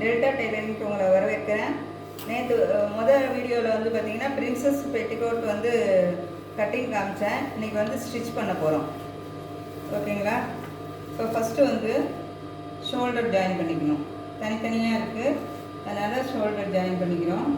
Delta டெய்லரிங்க்கு உங்களை வரவேற்கிறேன். நேற்று முதல் வீடியோவில் வந்து பார்த்தீங்கன்னா பிரின்சஸ் பெட்டிகோட் வந்து கட்டிங் காமிச்சேன். இன்றைக்கி வந்து ஸ்டிச் பண்ண போகிறோம் ஓகேங்களா? ஸோ ஃபஸ்ட்டு வந்து ஷோல்டர் ஜாயின் பண்ணிக்கணும். தனித்தனியாக இருக்குது அதனால் ஷோல்டர் ஜாயின் பண்ணிக்கிறோம்.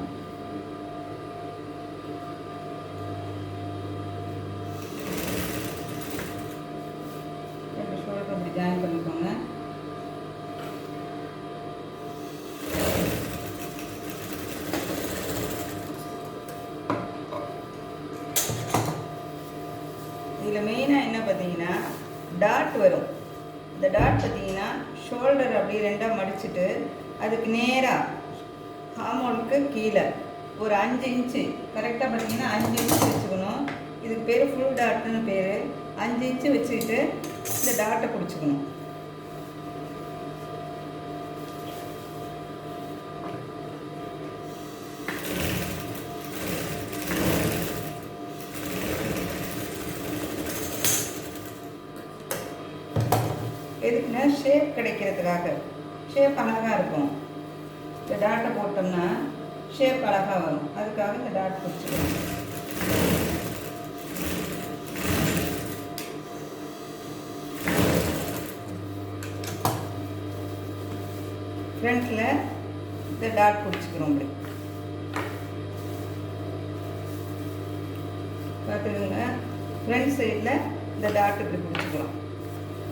டாட் வரும். இந்த டாட் பார்த்தீங்கன்னா ஷோல்டர் அப்படி ரெண்டாக மடிச்சுட்டு அதுக்கு நேராக ஹார்மோனுக்கு கீழே ஒரு அஞ்சு இன்ச்சு கரெக்டாக பார்த்தீங்கன்னா அஞ்சு இன்ச்சு வச்சுக்கணும். இதுக்கு பேர் ஃபுல் டாட்னு பேர். அஞ்சு இன்ச்சு வச்சுக்கிட்டு இந்த டாட்டை பிடிச்சிக்கணும். எதுக்குன்னா ஷேப் கிடைக்கிறதுக்காக. ஷேப் அழகாக இருக்கும். இந்த டாட்டை போட்டோம்னா ஷேப் அழகாக வரும். அதுக்காக இந்த டாட் பிடிச்சிக்கணும் ஃப்ரண்ட்டில் இந்த டாட் பிடிச்சிக்கிறோம் இப்படி. பார்த்துக்கோங்க. ஃப்ரண்ட் சைடில் இந்த டாட் இப்படி பிடிச்சிக்கிறோம்.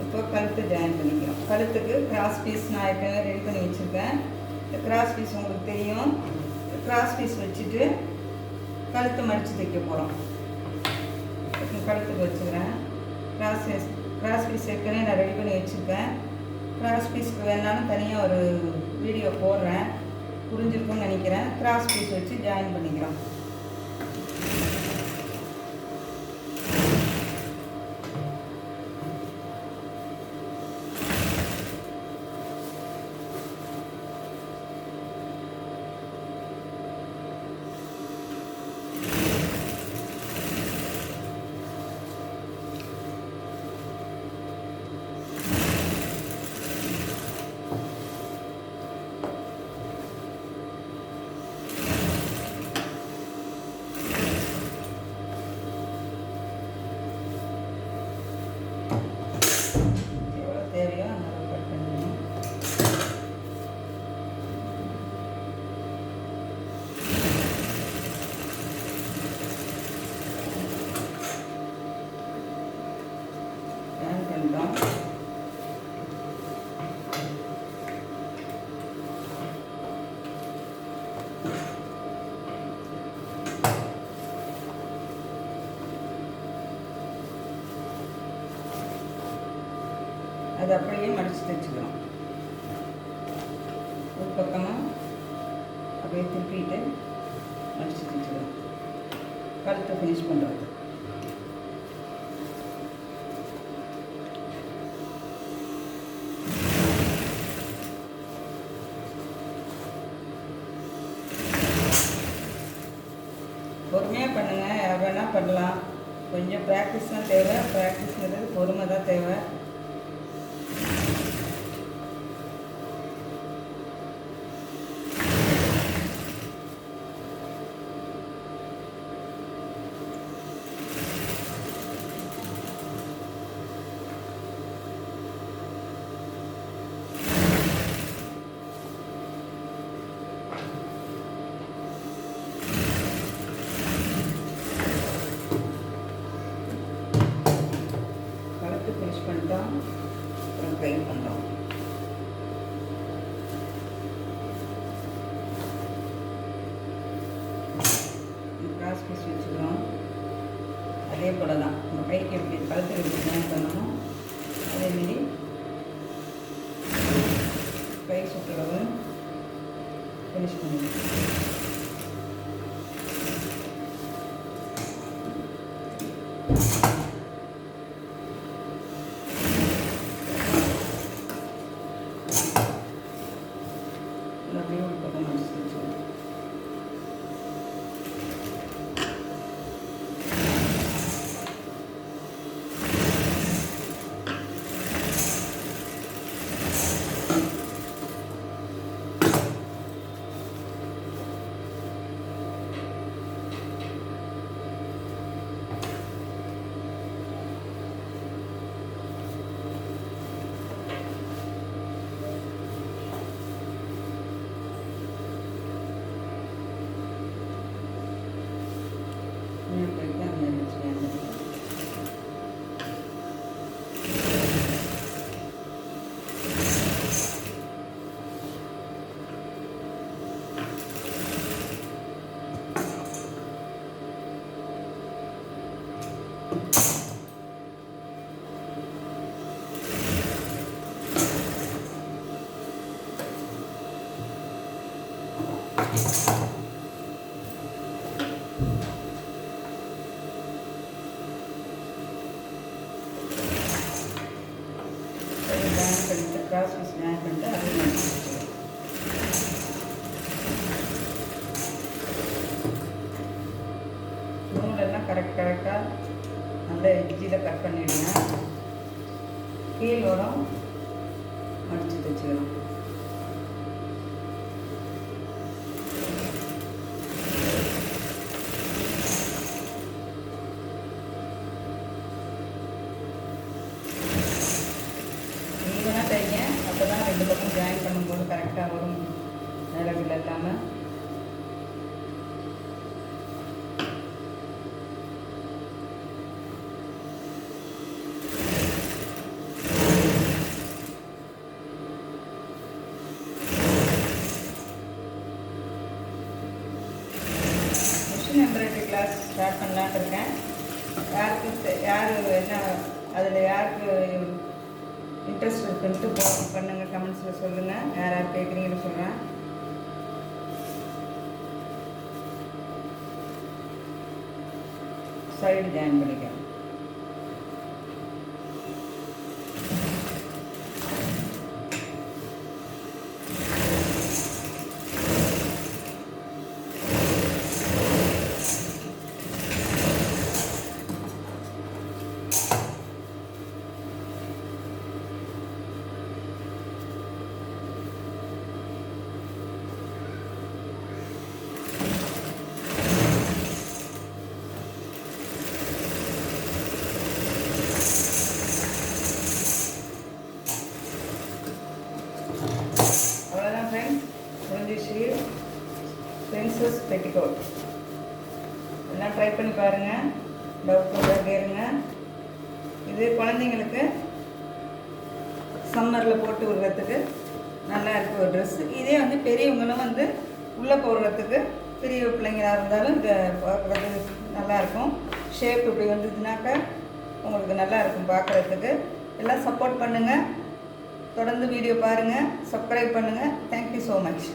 இப்போ கழுத்து ஜாயின் பண்ணிக்கிறோம். கழுத்துக்கு கிராஸ் பீஸ் நான் ஏற்கனவே ரெடி பண்ணி வச்சுருக்கேன். இந்த கிராஸ் பீஸ் உங்களுக்கு தெரியும். கிராஸ் பீஸ் வச்சுட்டு கழுத்து மடித்து தைக்க போகிறோம் கழுத்துக்கு வச்சுக்கிறேன். கிராஸ் பீஸ் கிராஸ் பீஸ் ஏற்கனவே நான் ரெடி பண்ணி வச்சுருக்கேன். கிராஸ் பீஸ்க்கு வேணாலும் தனியாக ஒரு வீடியோ போடுறேன். புரிஞ்சிருக்கும்னு நினைக்கிறேன். கிராஸ் பீஸ் வச்சு ஜாயின் பண்ணிக்கிறோம். அது அப்படியே மடித்து தைச்சிக்கலாம் ஒரு பக்கமாக அப்படியே திருப்பிட்டு மடித்து தைச்சிக்கலாம் கழுத்தை ஃபினிஷ் பண்ணுறது பொறுமையாக பண்ணுங்கள் வேணால் பண்ணலாம். கொஞ்சம் ப்ராக்டிஸ் தான் தேவை. ப்ராக்டிஸ்ங்கிறது பொறுமை தான் தேவை. யூஸ் பண்ணிட்டோம் அப்புறம் ட்ரை பண்ணுறோம் கிராஸ் பீஸ் வச்சுக்கிறோம். அதே போல் தான் நம்ம கைக்கு எப்படி கழுத்துக்கு எப்படி ஜாயின் பண்ணணுமோ அதேமாரி கை சுற்றுறவு ஃபினிஷ் பண்ணிடுவோம் you. ஜாயின் ஜாயின் பண்ணிட்டு அதையும் நூலெல்லாம் கரெக்ட் கரெக்டாக நல்ல எட்ஜில் கட் பண்ணிவிடுங்க கீழ் வரும் ரெண்டு பக்கம் ஜாயின் பண்ணும்போது கரெக்டாக வரும். நிலவில் இல்லாமல் மிஷின் எம்ப்ராய்டரி கிளாஸ் ஸ்டார்ட் பண்ணலான்னு இருக்கேன். யாருக்கு யார் என்ன அதில் யாருக்கு இன்ட்ரெஸ்ட் இருக்குன்ட்டு போ பண்ணுங்கள் கமெண்ட்ஸில் சொல்லுங்கள் யார் யார் கேட்குறீங்கன்னு சொல்கிறேன் சைடு ஜாயின் பண்ணிக்கிறேன் ஃப்ரெண்ட்ஸ் முடிஞ்சிச்சு பிரின்சஸ் பெட்டிகோட் எல்லாம் ட்ரை பண்ணி பாருங்கள் டவுட் இருந்தால் இருங்க. இது குழந்தைங்களுக்கு சம்மரில் போட்டு விடுறதுக்கு நல்லா இருக்கு ஒரு ட்ரெஸ்ஸு இதே வந்து பெரியவங்களும் வந்து உள்ளே போடுறதுக்கு பெரிய பிள்ளைங்களாக இருந்தாலும் இதை பார்க்குறது நல்லாயிருக்கும் ஷேப் இப்படி வந்ததுனாக்கா உங்களுக்கு நல்லா இருக்கும் பார்க்குறதுக்கு. எல்லாம் சப்போர்ட் பண்ணுங்கள் தொடர்ந்து வீடியோ பாருங்கள் சப்ஸ்கிரைப் பண்ணுங்கள் தேங்க்யூ ஸோ மச்